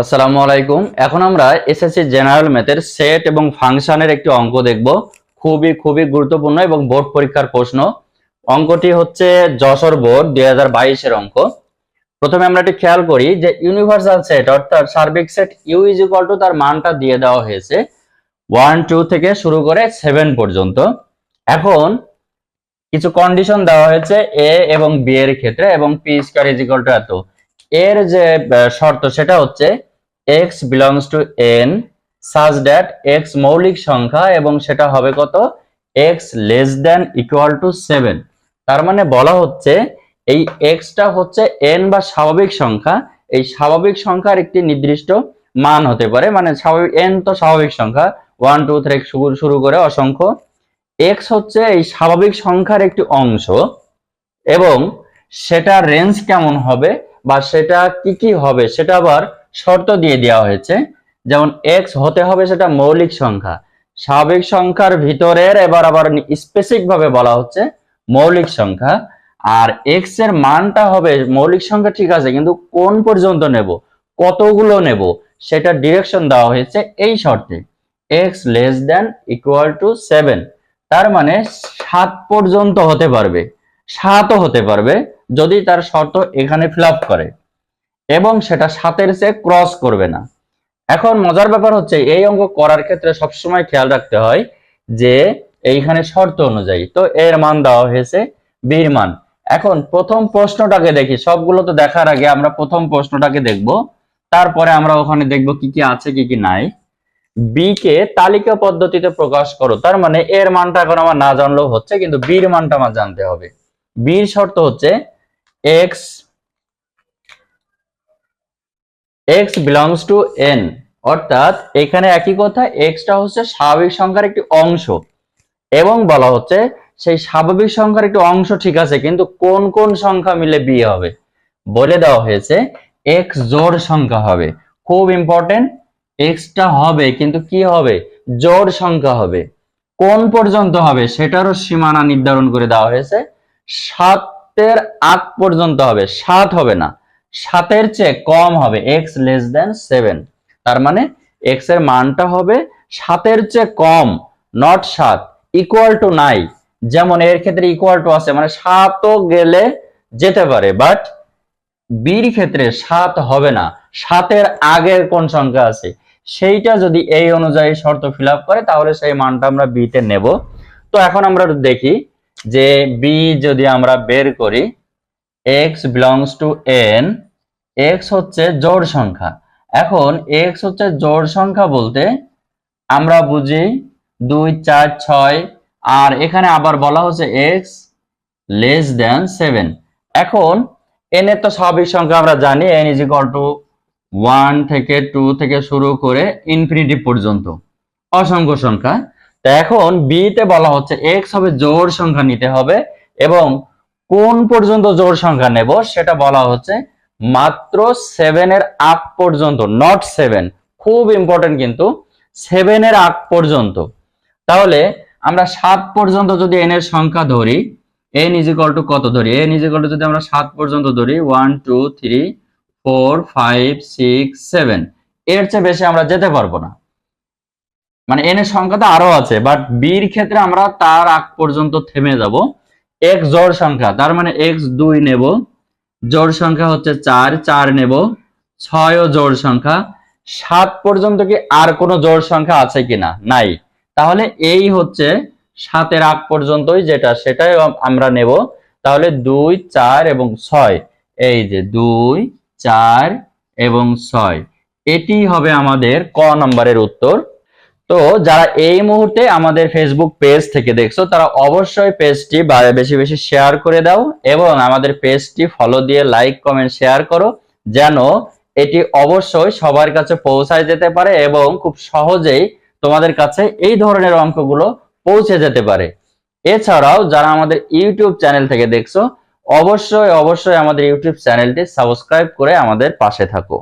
আসসালামু আলাইকুম। এখন আমরা এসএসসি জেনারেল ম্যাথের সেট এবং ফাংশনের একটি অঙ্ক দেখব। খুবই খুবই গুরুত্বপূর্ণ এবং বোর্ড পরীক্ষার প্রশ্ন। অঙ্কটি হচ্ছে যশোর বোর্ড দুই বাইশের অঙ্ক। প্রথমে আমরা একটি খেয়াল করি যে ইউনিভার্সাল সেট অর্থাৎ সার্বিক set U is equal to তার মানটা দিয়ে দেওয়া হয়েছে ওয়ান টু থেকে শুরু করে সেভেন পর্যন্ত। এখন কিছু কন্ডিশন দেওয়া হয়েছে এ এবং বি এর ক্ষেত্রে এবং P square is equal to এত। এর যে শর্ত সেটা হচ্ছে x belongs to N such that x মৌলিক সংখ্যা এবং সেটা হবে কত? X less than equal to seven তার মানে বলা হচ্ছে এই এক্সটা হচ্ছে এন বা স্বাভাবিক সংখ্যা। এই স্বাভাবিক সংখ্যার একটি নির্দিষ্ট মান হতে পারে। মানে স্বাভাবিক এন তো স্বাভাবিক সংখ্যা। ওয়ান টু থ্রি শুরু করে অসংখ্য। এক্স হচ্ছে এই স্বাভাবিক সংখ্যার একটি অংশ এবং সেটার রেঞ্জ কেমন হবে বা সেটা কি কি হবে সেটা আবার শর্ত দিয়ে দেওয়া হয়েছে। যেমন এক্স হতে হবে সেটা মৌলিক সংখ্যা। স্বাভাবিক সংখ্যার ভিতরের এবার আবার স্পেসিফিক ভাবে বলা হচ্ছে মৌলিক সংখ্যা। আর এক্সের মানটা হবে, মৌলিক সংখ্যা ঠিক আছে, কিন্তু কোন পর্যন্ত নেব? কতগুলো নেব? সেটা ডিরেকশন দেওয়া হয়েছে এই শর্তে। X less than equal to seven তার মানে সাত পর্যন্ত হতে পারবে। সাতও হতে পারবে, যদি তার শর্ত এখানে ফিল করে। এবং সেটা সাতের চেয়ে ক্রস করবে না। এখন মজার ব্যাপার হচ্ছে, এই অঙ্ক করার ক্ষেত্রে সবসময় খেয়াল রাখতে হয় যে, এইখানে শর্ত অনুযায়ী। তো এর মান দেওয়া হয়েছে বীর মান। এখন প্রথম প্রশ্নটাকে দেখি, সবগুলো তো দেখার আগে আমরা প্রথম প্রশ্নটাকে দেখব। তারপরে আমরা ওখানে দেখব কি কি আছে, কি কি নাই। বি কে তালিকা পদ্ধতিতে প্রকাশ করো। তার মানে এর মানটা এখন আমার না জানলেও হচ্ছে, কিন্তু বীর মানটা আমার জানতে হবে। বীর শর্ত হচ্ছে x x belongs to N অর্থাৎ এখানে একই কথা এক্সটা হচ্ছে স্বাভাবিক সংখ্যার একটি অংশ, এবং বলা হচ্ছে সেই স্বাভাবিক সংখ্যার একটি অংশ ঠিক আছে, কিন্তু কোন কোন সংখ্যা মিলে বিয়ে হবে? বলে দেওয়া হয়েছে এক্স জোড় সংখ্যা হবে। খুব ইম্পর্টেন্ট এক্সটা হবে, কিন্তু কি হবে? জোড় সংখ্যা হবে। কোন পর্যন্ত হবে সেটারও সীমানা নির্ধারণ করে দেওয়া হয়েছে। সাতের আগ পর্যন্ত হবে, সাত হবে না। সাতের চেয়ে কম হবে এক্স লেস দেন সেভেন তার মানে এক্সের মানটা হবে সাতের চেয়ে কম নট সাত ইকুয়াল টু নাই যেমন এর ক্ষেত্রে ইকুয়াল টু আছে মানে সাতও গেলে যেতে পারে বাট বির ক্ষেত্রে সাত হবে না। সাতের আগের কোন সংখ্যা আছে? সেইটা যদি এই অনুযায়ী শর্ত ফিল করে, তাহলে সেই মানটা আমরা বিতে নেব। তো এখন আমরা দেখি যে বি যদি আমরা বের করি x belongs to N x হচ্ছে জোড় সংখ্যা। এখন এক্স হচ্ছে জোড় সংখ্যা বলতে আমরা বুঝি দুই, চার, ছয়, আর এখানে আবার বলা হচ্ছে এক্স লেস দেন সেভেন এখন এন এর তো স্বাভাবিক সংখ্যা আমরা জানি N is equal to one থেকে টু থেকে শুরু করে ইনফিনিটি পর্যন্ত। অসংখ্য সংখ্যা। তো এখন বি তে বলা হচ্ছে এক্স হবে জোড় সংখ্যা নিতে হবে এবং কোন পর্যন্ত জোড় সংখ্যা নেব সেটা বলা হচ্ছে মাত্র সেভেন এর আগ পর্যন্ত নট সেভেন খুব ইম্পর্টেন্ট কিন্তু সেভেন এর আগ পর্যন্ত। তাহলে আমরা সাত পর্যন্ত যদি এন এর সংখ্যা ধরি এন ইজ ইকুয়াল টু কত ধরি? এন ইজ ইকুয়াল টু যদি আমরা সাত পর্যন্ত ধরি one two three four five six seven এর চেয়ে বেশি আমরা যেতে পারব না। মানে এন এর সংখ্যা তো আরও আছে বাট বির ক্ষেত্রে আমরা তার আগ পর্যন্ত থেমে যাব। এক্স জোড় সংখ্যা, তার মানে এক্স দুই নেব, জোড় সংখ্যা হচ্ছে চার চার নেব, ছয় ও জোড় সংখ্যা, সাত পর্যন্ত কি আর কোনো জোড় সংখ্যা আছে কিনা? নাই। তাহলে এই হচ্ছে সাতের আগ পর্যন্তই যেটা, সেটাই আমরা নেব। তাহলে দুই, চার এবং ছয়, এই যে দুই, চার এবং ছয়, এটি হবে আমাদের ক নম্বরের উত্তর। তো যারা এই মুহূর্তে আমাদের ফেসবুক পেজ থেকে দেখছ, তারা অবশ্যই পেজটি বেশি বেশি শেয়ার করে দাও এবং আমাদের পেজটি ফলো দিয়ে লাইক কমেন্ট শেয়ার করো যেন এটি অবশ্যই সবার কাছে পৌঁছায় যেতে পারে এবং খুব সহজেই তোমাদের কাছে এই ধরনের অঙ্কগুলো পৌঁছে যেতে পারে। এছাড়াও যারা আমাদের ইউটিউব চ্যানেল থেকে দেখছ, অবশ্যই অবশ্যই আমাদের ইউটিউব চ্যানেলটি সাবস্ক্রাইব করে আমাদের পাশে থাকো।